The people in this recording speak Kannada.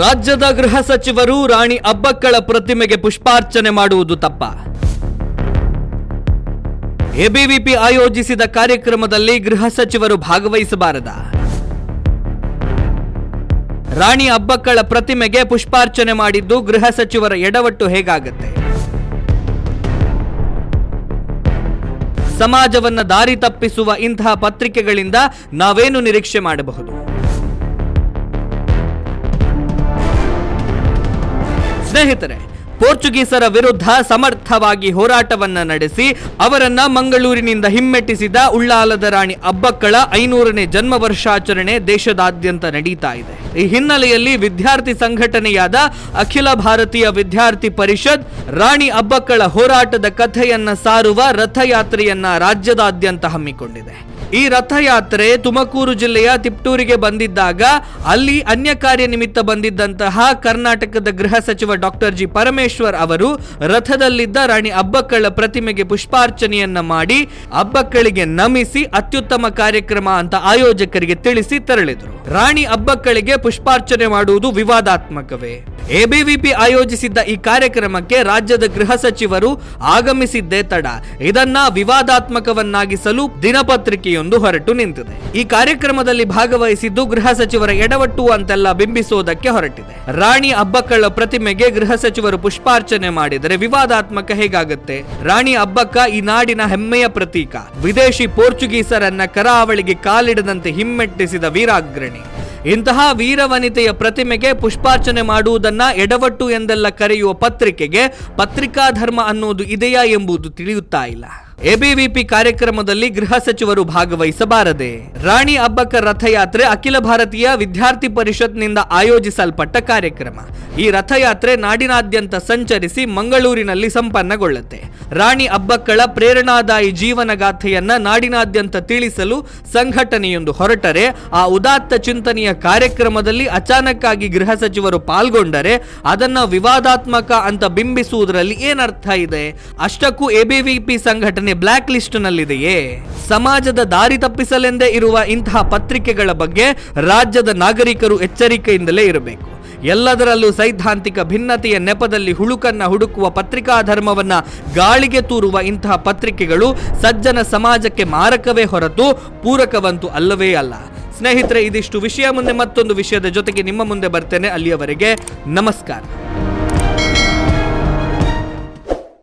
ರಾಜ್ಯದ ಗೃಹ ಸಚಿವರು ರಾಣಿ ಅಬ್ಬಕ್ಕಳ ಪ್ರತಿಮೆಗೆ ಪುಷ್ಪಾರ್ಚನೆ ಮಾಡುವುದು ತಪ್ಪ. ಎಬಿವಿಪಿ ಆಯೋಜಿಸಿದ ಕಾರ್ಯಕ್ರಮದಲ್ಲಿ ಗೃಹ ಸಚಿವರು ಭಾಗವಹಿಸಬಾರದ. ರಾಣಿ ಅಬ್ಬಕ್ಕಳ ಪ್ರತಿಮೆಗೆ ಪುಷ್ಪಾರ್ಚನೆ ಮಾಡಿದ್ದು ಗೃಹ ಸಚಿವರ ಎಡವಟ್ಟು ಹೇಗಾಗುತ್ತೆ? ಸಮಾಜವನ್ನ ದಾರಿ ತಪ್ಪಿಸುವ ಇಂತಹ ಪತ್ರಿಕೆಗಳಿಂದ ನಾವೇನು ನಿರೀಕ್ಷೆ ಮಾಡಬಹುದು? ಸ್ನೇಹಿತರೆ, ಪೋರ್ಚುಗೀಸರ ವಿರುದ್ಧ ಸಮರ್ಥವಾಗಿ ಹೋರಾಟವನ್ನ ನಡೆಸಿ, ಅವರನ್ನ ಮಂಗಳೂರಿನಿಂದ ಹಿಮ್ಮೆಟ್ಟಿಸಿದ ಉಳ್ಳಾಲದ ರಾಣಿ ಅಬ್ಬಕ್ಕಳ ಐನೂರನೇ ಜನ್ಮ ವರ್ಷಾಚರಣೆ ದೇಶದಾದ್ಯಂತ ನಡೀತಾ ಇದೆ. ಈ ಹಿನ್ನೆಲೆಯಲ್ಲಿ ವಿದ್ಯಾರ್ಥಿ ಸಂಘಟನೆಯಾದ ಅಖಿಲ ಭಾರತೀಯ ವಿದ್ಯಾರ್ಥಿ ಪರಿಷತ್, ರಾಣಿ ಅಬ್ಬಕ್ಕಳ ಹೋರಾಟದ ಕಥೆಯನ್ನ ಸಾರುವ ರಥಯಾತ್ರೆಯನ್ನ ರಾಜ್ಯದಾದ್ಯಂತ ಹಮ್ಮಿಕೊಂಡಿದೆ. ಈ ರಥಯಾತ್ರೆ ತುಮಕೂರು ಜಿಲ್ಲೆಯ ತಿಪ್ಟೂರಿಗೆ ಬಂದಿದ್ದಾಗ ಅಲ್ಲಿ ಅನ್ಯ ಕಾರ್ಯ ನಿಮಿತ್ತ ಬಂದಿದ್ದಂತಹ ಕರ್ನಾಟಕದ ಗೃಹ ಸಚಿವ ಡಾಕ್ಟರ್ ಜಿ ಪರಮೇಶ್ವರ್ ಅವರು ರಥದಲ್ಲಿದ್ದ ರಾಣಿ ಅಬ್ಬಕ್ಕಳ ಪ್ರತಿಮೆಗೆ ಪುಷ್ಪಾರ್ಚನೆಯನ್ನ ಮಾಡಿ ಅಬ್ಬಕ್ಕಳಿಗೆ ನಮಿಸಿ ಅತ್ಯುತ್ತಮ ಕಾರ್ಯಕ್ರಮ ಅಂತ ಆಯೋಜಕರಿಗೆ ತಿಳಿಸಿ ತೆರಳಿದರು. ರಾಣಿ ಅಬ್ಬಕ್ಕಳಿಗೆ ಪುಷ್ಪಾರ್ಚನೆ ಮಾಡುವುದು ವಿವಾದಾತ್ಮಕವೇ. ಎಬಿವಿಪಿ ಆಯೋಜಿಸಿದ್ದ ಈ ಕಾರ್ಯಕ್ರಮಕ್ಕೆ ರಾಜ್ಯದ ಗೃಹ ಸಚಿವರು ಆಗಮಿಸಿದ್ದೇ ತಡ. ಇದನ್ನ ವಿವಾದಾತ್ಮಕವನ್ನಾಗಿಸಲು ದಿನಪತ್ರಿಕೆಯೊಂದು ಹೊರಟು ನಿಂತಿದೆ. ಈ ಕಾರ್ಯಕ್ರಮದಲ್ಲಿ ಭಾಗವಹಿಸಿದ್ದು ಗೃಹ ಸಚಿವರ ಎಡವಟ್ಟು ಅಂತೆಲ್ಲ ಬಿಂಬಿಸುವುದಕ್ಕೆ ಹೊರಟಿದೆ. ರಾಣಿ ಅಬ್ಬಕ್ಕಳ ಪ್ರತಿಮೆಗೆ ಗೃಹ ಸಚಿವರು ಪುಷ್ಪಾರ್ಚನೆ ಮಾಡಿದರೆ ವಿವಾದಾತ್ಮಕ ಹೇಗಾಗುತ್ತೆ? ರಾಣಿ ಅಬ್ಬಕ್ಕ ಈ ನಾಡಿನ ಹೆಮ್ಮೆಯ ಪ್ರತೀಕ. ವಿದೇಶಿ ಪೋರ್ಚುಗೀಸರನ್ನ ಕರಾವಳಿಗೆ ಕಾಲಿಡದಂತೆ ಹಿಮ್ಮೆಟ್ಟಿಸಿದ ವೀರಾಗ್ರಣಿ. ಇಂತಹ ವೀರವನಿತೆಯ ಪ್ರತಿಮೆಗೆ ಪುಷ್ಪಾರ್ಚನೆ ಮಾಡುವುದನ್ನ ಎಡವಟ್ಟು ಎಂದೆಲ್ಲ ಕರೆಯುವ ಪತ್ರಿಕೆಗೆ ಪತ್ರಿಕಾ ಧರ್ಮ ಅನ್ನೋದು ಇದೆಯಾ ಎಂಬುದು ತಿಳಿಯುತ್ತಾ ಇಲ್ಲ. ಎಬಿವಿಪಿ ಕಾರ್ಯಕ್ರಮದಲ್ಲಿ ಗೃಹ ಸಚಿವರು ಭಾಗವಹಿಸಬಾರದೆ. ರಾಣಿ ಅಬ್ಬಕ್ಕ ರಥಯಾತ್ರೆ ಅಖಿಲ ಭಾರತೀಯ ವಿದ್ಯಾರ್ಥಿ ಪರಿಷತ್ನಿಂದ ಆಯೋಜಿಸಲ್ಪಟ್ಟ ಕಾರ್ಯಕ್ರಮ. ಈ ರಥಯಾತ್ರೆ ನಾಡಿನಾದ್ಯಂತ ಸಂಚರಿಸಿ ಮಂಗಳೂರಿನಲ್ಲಿ ಸಂಪನ್ನಗೊಳ್ಳುತ್ತೆ. ರಾಣಿ ಅಬ್ಬಕ್ಕಳ ಪ್ರೇರಣಾದಾಯಿ ಜೀವನಗಾಥೆಯನ್ನ ನಾಡಿನಾದ್ಯಂತ ತಿಳಿಸಲು ಸಂಘಟನೆಯೊಂದು ಹೊರಟರೆ, ಆ ಉದಾತ್ತ ಚಿಂತನೆಯ ಕಾರ್ಯಕ್ರಮದಲ್ಲಿ ಅಚಾನಕ್ಕಾಗಿ ಗೃಹ ಸಚಿವರು ಪಾಲ್ಗೊಂಡರೆ, ಅದನ್ನ ವಿವಾದಾತ್ಮಕ ಅಂತ ಬಿಂಬಿಸುವುದರಲ್ಲಿ ಏನರ್ಥ ಇದೆ? ಅಷ್ಟಕ್ಕೂ ಎಬಿವಿಪಿ ಸಂಘಟನೆ ಬ್ಲಾಕ್ ಲಿಸ್ಟ್ ನಲ್ಲಿದೆಯೇ? ಸಮಾಜದ ದಾರಿ ತಪ್ಪಿಸಲೆಂದೇ ಇರುವ ಇಂತಹ ಪತ್ರಿಕೆಗಳ ಬಗ್ಗೆ ರಾಜ್ಯದ ನಾಗರಿಕರು ಎಚ್ಚರಿಕೆಯಿಂದಲೇ ಇರಬೇಕು. ಎಲ್ಲದರಲ್ಲೂ ಸೈದ್ಧಾಂತಿಕ ಭಿನ್ನತೆಯ ನೆಪದಲ್ಲಿ ಹುಳುಕನ್ನ ಹುಡುಕುವ ಪತ್ರಿಕಾ ಧರ್ಮವನ್ನ ಗಾಳಿಗೆ ತೂರುವ ಇಂತಹ ಪತ್ರಿಕೆಗಳು ಸಜ್ಜನ ಸಮಾಜಕ್ಕೆ ಮಾರಕವೇ ಹೊರತು ಪೂರಕವಂತೂ ಅಲ್ಲವೇ ಅಲ್ಲ. ಸ್ನೇಹಿತರೆ, ಇದಿಷ್ಟು ವಿಷಯ. ಮುಂದೆ ಮತ್ತೊಂದು ವಿಷಯದ ಜೊತೆಗೆ ನಿಮ್ಮ ಮುಂದೆ ಬರ್ತೇನೆ. ಅಲ್ಲಿಯವರೆಗೆ ನಮಸ್ಕಾರ.